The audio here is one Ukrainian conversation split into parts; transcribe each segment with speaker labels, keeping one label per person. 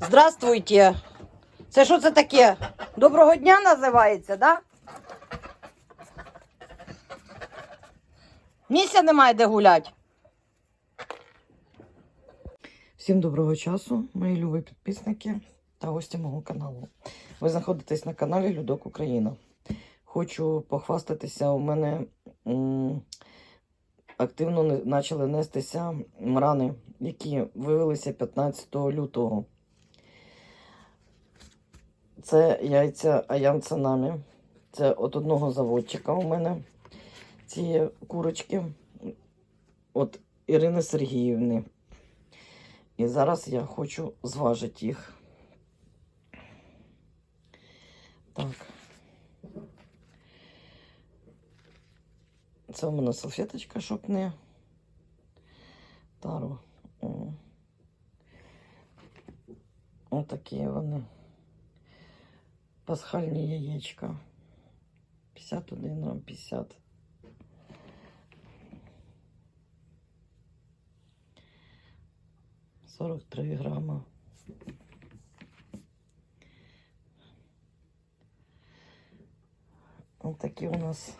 Speaker 1: Здравствуйте. Це що це таке? Доброго дня називається, да? Місця немає де гулять. Всім доброго часу, мої любі підписники та гості мого каналу. Ви знаходитесь на каналі Людок Україна. Хочу похвастатися, у мене м, активно почали нестися мрани, які виявилися 15 лютого. Це яйця Аян Цанамі. Це от одного заводчика у мене ці курочки. От Ірини Сергіївни. І зараз я хочу зважити їх. Так. Це у мене салфеточка, щоб не тару. Отакі вони. Пасхальні яєчка. 51 грам 50. Сорок три грама. Ось такі у нас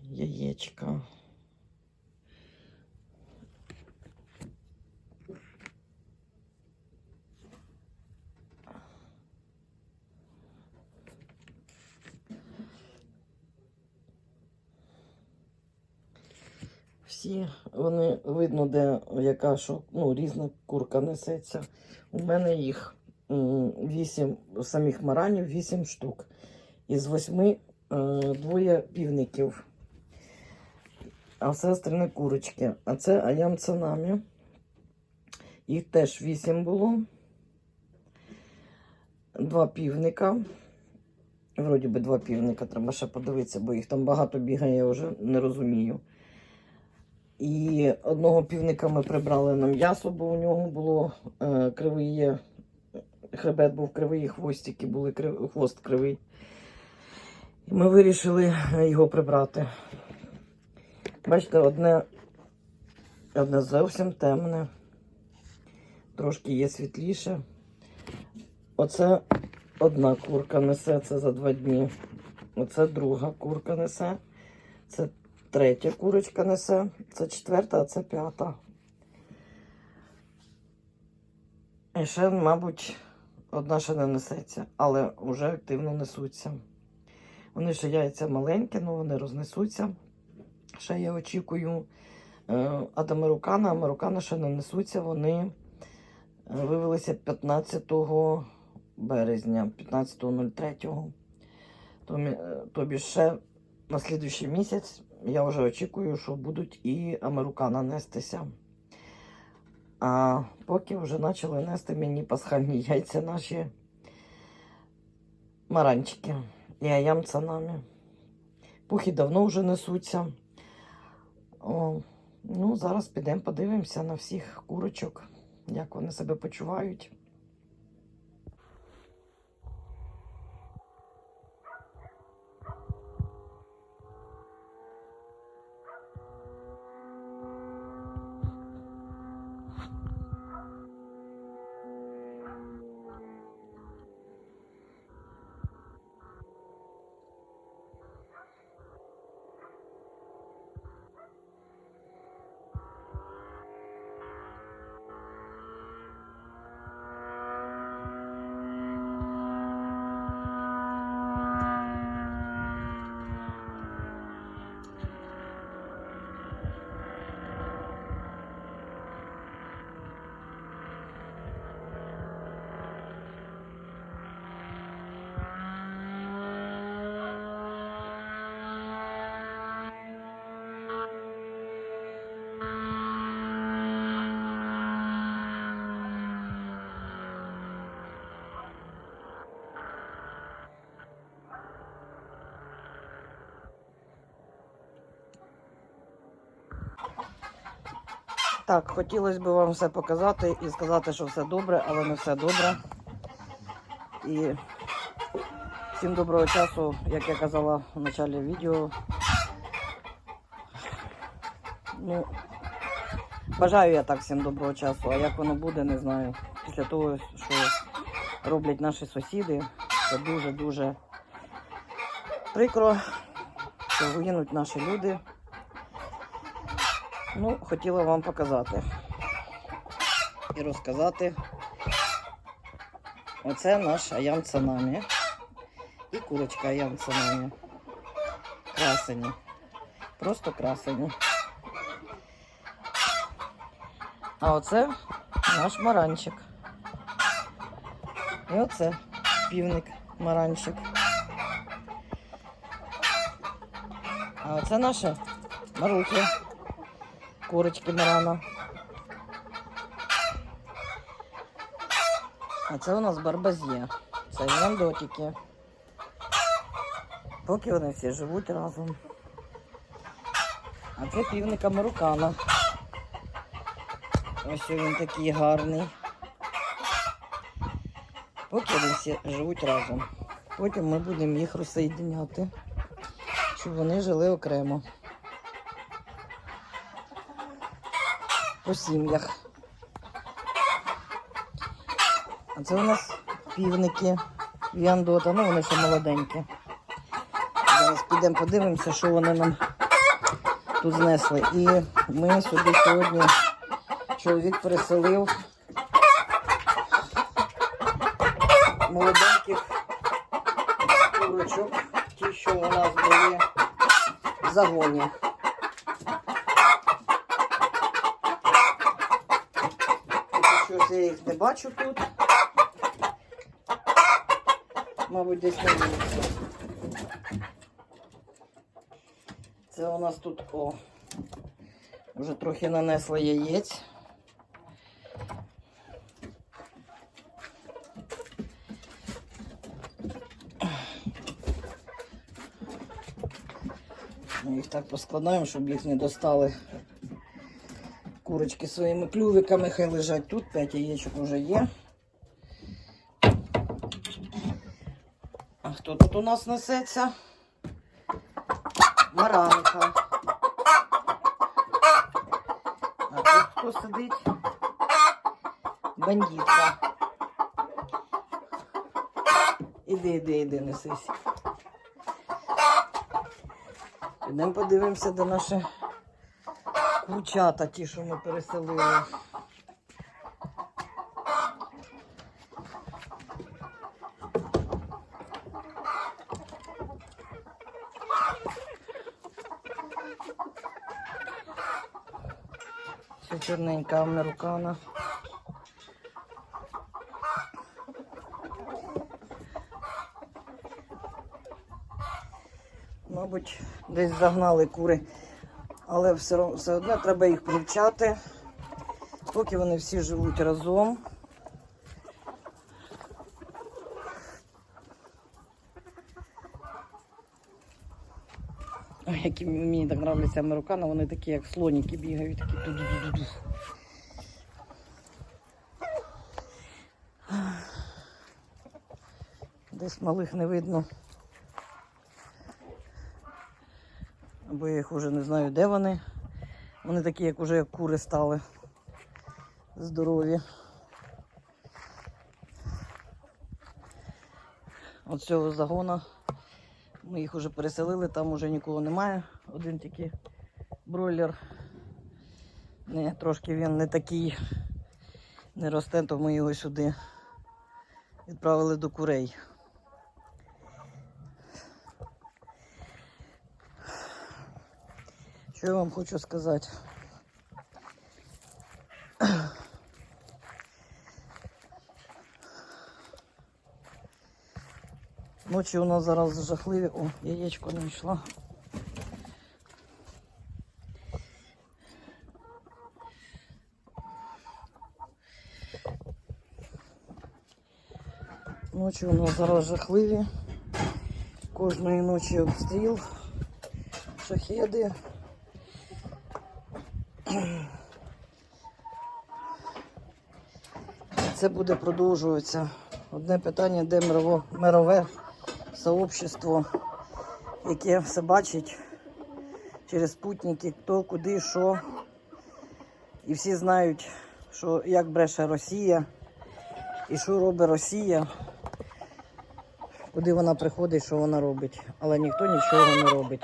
Speaker 1: яєчка. Всі вони видно, де яка що, ну, різна курка несеться. У мене їх м, вісім самих маранів, вісім штук. Із восьми е, двоє півників. А все остальне курочки. А це аям цунамі. Їх теж вісім було. Два півника. Вроді би два півника, треба ще подивитися, бо їх там багато бігає, я вже не розумію. І одного півника ми прибрали на м'ясо, бо у нього було е, кривий, хребет був кривий, хвостики були крив, хвост кривий. І ми вирішили його прибрати. Бачите, одне, одне зовсім темне, трошки є світліше. Оце одна курка несе, це за два дні. Оце друга курка несе. Це третя курочка несе, це четверта, а це п'ята. І ще, мабуть, одна ще не несеться, але вже активно несуться. Вони ще яйця маленькі, але вони рознесуться. Ще я очікую е, Адамерукана, Американа ще не несуться. Вони е, вивелися 15 березня, 15.03. Тобі, е, тобі ще на слідуючий місяць я вже очікую, що будуть і американа нестися. А поки вже почали нести мені пасхальні яйця наші маранчики і аям цанами. Пухи давно вже несуться. О, ну, зараз підемо подивимося на всіх курочок, як вони себе почувають. Так, хотілося б вам все показати і сказати, що все добре, але не все добре. І всім доброго часу, як я казала в початку відео. Ну, бажаю я так всім доброго часу, а як воно буде, не знаю. Після того, що роблять наші сусіди, це дуже-дуже прикро, що гинуть наші люди. Ну, хотіла вам показати і розказати. Оце наш Аян Цанамі. І курочка Аян Цанамі. Красені. Просто красені. А оце наш маранчик. І оце півник маранчик. А оце наша Марухи. Курочки Марана. А це у нас барбазє. Це вандотики. Поки вони всі живуть разом. А це півник американо. Ось він такий гарний. Поки вони всі живуть разом. Потім ми будемо їх розсоєдиняти, щоб вони жили окремо. По сім'ях. А це у нас півники Віандота, ну вони ще молоденькі. Зараз підемо подивимося, що вони нам тут знесли. І ми сюди сьогодні чоловік переселив молоденьких курочок, ті, що у нас були в загоні. Щось я їх не бачу тут. Мабуть, десь на вулиці. Це у нас тут о. Вже трохи нанесла яєць. Ми їх так поскладаємо, щоб їх не достали курочки своїми клювиками. Хай лежать тут, 5 яєчок вже є. А хто тут у нас несеться? Маранка. А тут хто сидить? Бандитка. Іди, іди, іди, несись. Підемо подивимося, де наші курчата, ті, що ми переселили. Все чорненька американа. Мабуть, десь загнали кури, але все, все одно треба їх привчати, поки вони всі живуть разом. Ой, які мені так нравляться американо, вони такі, як слоніки бігають, такі ду-ду-ду-ду. Десь малих не видно. Бо я їх вже не знаю, де вони. Вони такі, як уже як кури стали. Здорові. От цього загона ми їх вже переселили, там уже нікого немає. Один тільки бройлер. Не, трошки він не такий, не росте, то ми його сюди відправили до курей. Що я вам хочу сказати? Ночі у нас зараз жахливі. О, яєчко знайшла. Ночі у нас зараз жахливі. Кожної ночі обстріл, шахеди. Це буде продовжуватися. Одне питання, де мирово, мирове сообщество, яке все бачить через спутники, хто, куди, що. І всі знають, що як бреше Росія і що робить Росія, куди вона приходить, що вона робить. Але ніхто нічого не робить.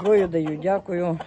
Speaker 1: Зброю даю, дякую.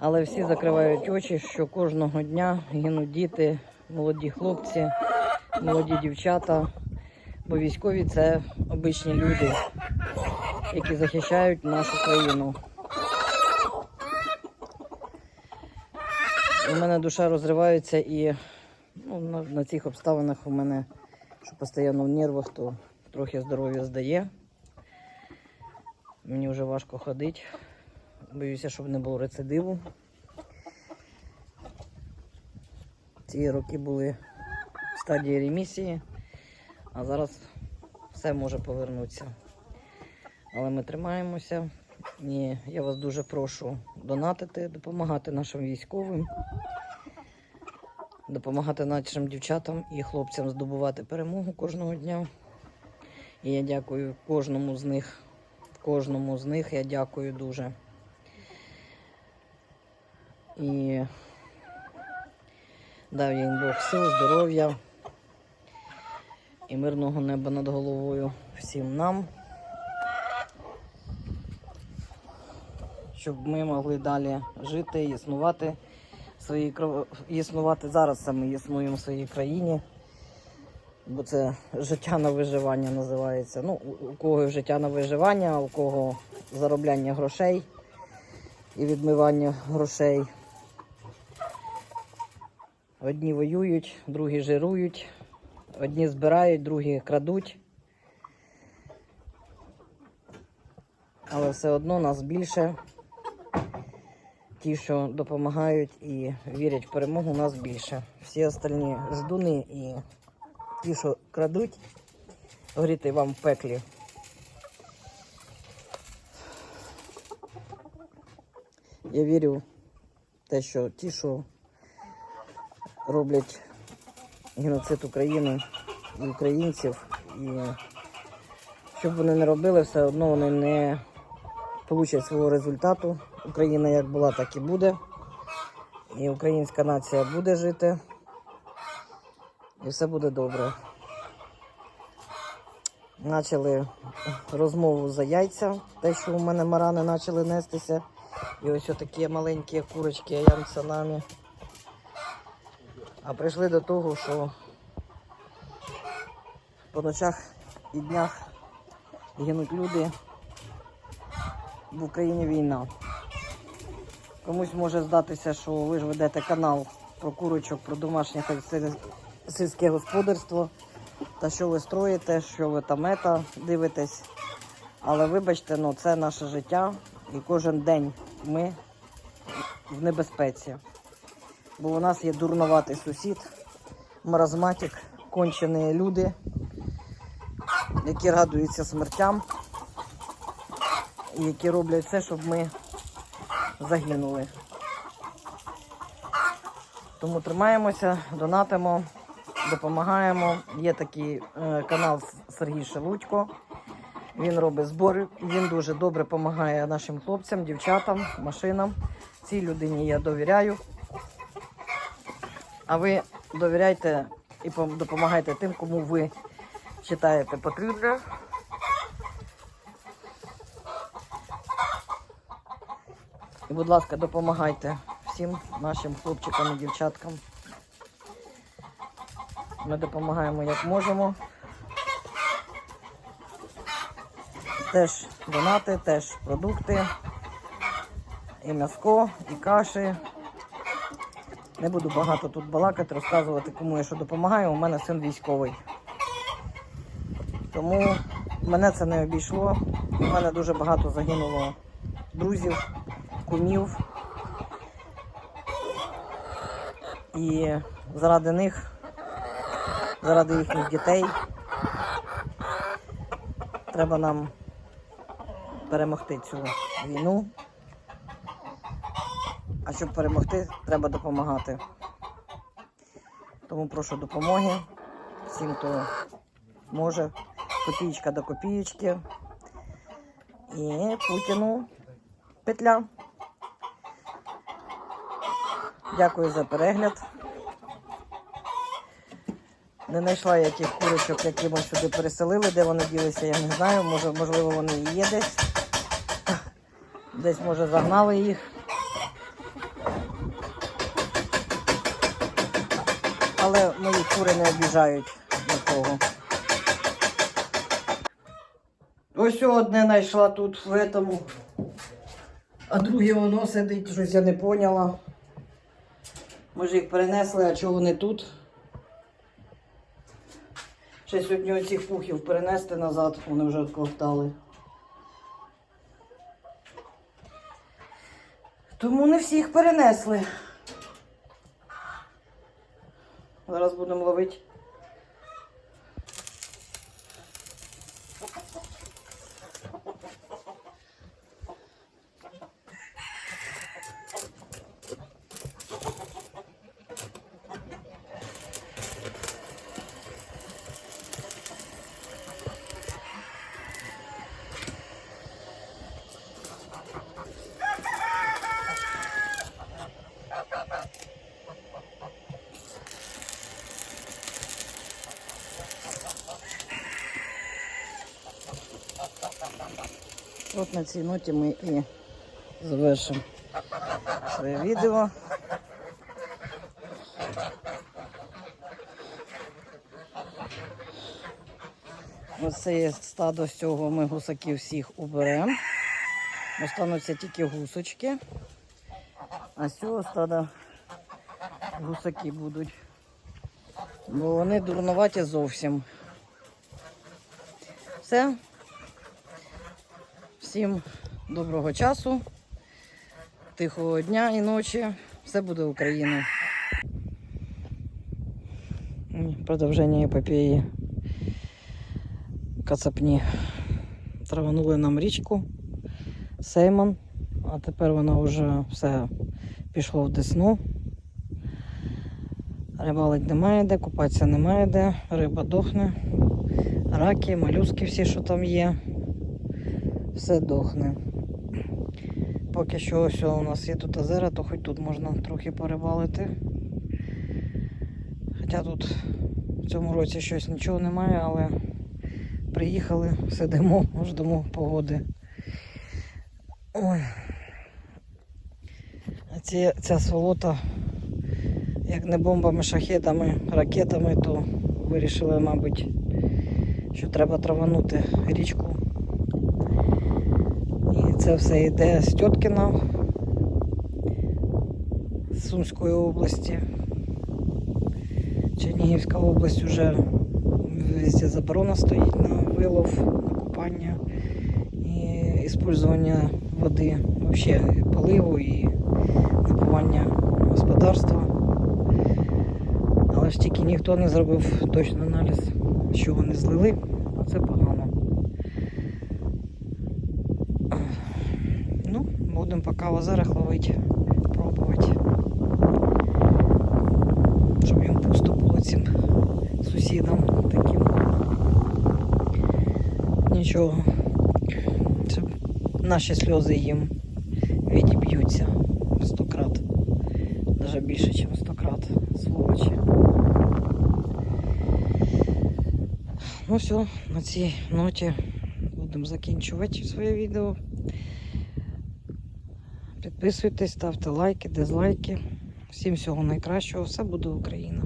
Speaker 1: Але всі закривають очі, що кожного дня гинуть діти, молоді хлопці, молоді дівчата. Бо військові це обичні люди, які захищають нашу країну. У мене душа розривається і ну, на, на цих обставинах у мене, що постійно в нервах, то трохи здоров'я здає. Мені вже важко ходити. Боюся, щоб не було рецидиву. Ці роки були в стадії ремісії, а зараз все може повернутися. Але ми тримаємося. І я вас дуже прошу донатити, допомагати нашим військовим, допомагати нашим дівчатам і хлопцям здобувати перемогу кожного дня. І я дякую кожному з них. Кожному з них я дякую дуже. І дав їм Бог сил, здоров'я і мирного неба над головою всім нам. Щоб ми могли далі жити, існувати в своїй існувати зараз саме існуємо в своїй країні. Бо це життя на виживання називається. Ну, у- кого життя на виживання, у кого заробляння грошей і відмивання грошей. Одні воюють, другі жирують, одні збирають, другі крадуть. Але все одно нас більше. Ті, що допомагають і вірять в перемогу, нас більше. Всі остальні ждуни і ті, що крадуть, горіти вам в пеклі. Я вірю в те, що ті, що роблять геноцид України і українців, і що б вони не робили, все одно вони не получать свого результату. Україна як була, так і буде. І українська нація буде жити. І все буде добре. Начали розмову за яйця, те, що у мене марани почали нестися. І ось такі маленькі курочки янцянами. А прийшли до того, що по ночах і днях гинуть люди. В Україні війна. Комусь може здатися, що ви ж ведете канал про курочок, про домашнє сіль- сільське господарство. Та що ви строїте, що ви там ета дивитесь. Але вибачте, ну це наше життя, і кожен день ми в небезпеці. Бо у нас є дурноватий сусід, маразматик, кончені люди, які радуються смертям, і які роблять все, щоб ми загинули. Тому тримаємося, донатимо, допомагаємо. Є такий е, канал Сергій Шелудько. Він робить збори. Він дуже добре допомагає нашим хлопцям, дівчатам, машинам. Цій людині я довіряю. А ви довіряйте і пом- допомагайте тим, кому ви вважаєте потрібно. І, будь ласка, допомагайте всім нашим хлопчикам і дівчаткам. Ми допомагаємо як можемо. Теж донати, теж продукти, і м'яско, і каші. Не буду багато тут балакати, розказувати, кому я що допомагаю. У мене син військовий. Тому мене це не обійшло. У мене дуже багато загинуло друзів, кумів. І заради них, заради їхніх дітей, треба нам перемогти цю війну. А щоб перемогти, треба допомагати. Тому прошу допомоги всім, хто може. Копієчка до копієчки. І Путіну петля. Дякую за перегляд. Не знайшла я тих курочок, які ми сюди переселили, де вони ділися, я не знаю. Може, можливо, вони і є десь. Десь, може, загнали їх. Але мої кури не обіжають нікого. Ось одне знайшла тут в этому. А друге воно сидить, щось я не поняла. Може їх перенесли, а чого вони тут? Ще сьогодні оцих пухів перенести назад, вони вже відковтали. Тому не всіх перенесли. Зараз будемо ловити. От на цій ноті ми і завершимо своє відео. Оце є стадо з цього ми гусаків всіх уберемо. Остануться тільки гусочки. А з цього стада гусаки будуть. Бо вони дурнуваті зовсім. Все. Всім доброго часу, тихого дня і ночі. Все буде Україна. Продовження епопеї Кацапні. Траванули нам річку Сеймон, а тепер вона вже все пішло в десну. Рибалить немає де, купатися немає де, риба дохне, раки, малюски всі, що там є все дохне. Поки що ось у нас є тут озера, то хоч тут можна трохи порибалити. Хоча тут в цьому році щось нічого немає, але приїхали, сидимо, ждемо погоди. Ой. А ці, ця сволота, як не бомбами, шахетами, ракетами, то вирішили, мабуть, що треба траванути річку. Це все йде з Тьоткіна, з Сумської області. Чернігівська область вже везде заборона стоїть на вилов, на купання і використання води, взагалі поливу і напування господарства. Але ж тільки ніхто не зробив точний аналіз, що вони злили, це погано. Ну, будемо поки в озерах ловити, пробувати. Щоб їм пусто було цим сусідам таким. Нічого. Це наші сльози їм відіб'ються сто крат. Навіть більше, ніж сто крат. Сволочі. Ну все, на цій ноті будемо закінчувати своє відео. Підписуйтесь, ставте лайки, дизлайки. Всім всього найкращого. Все буде Україна.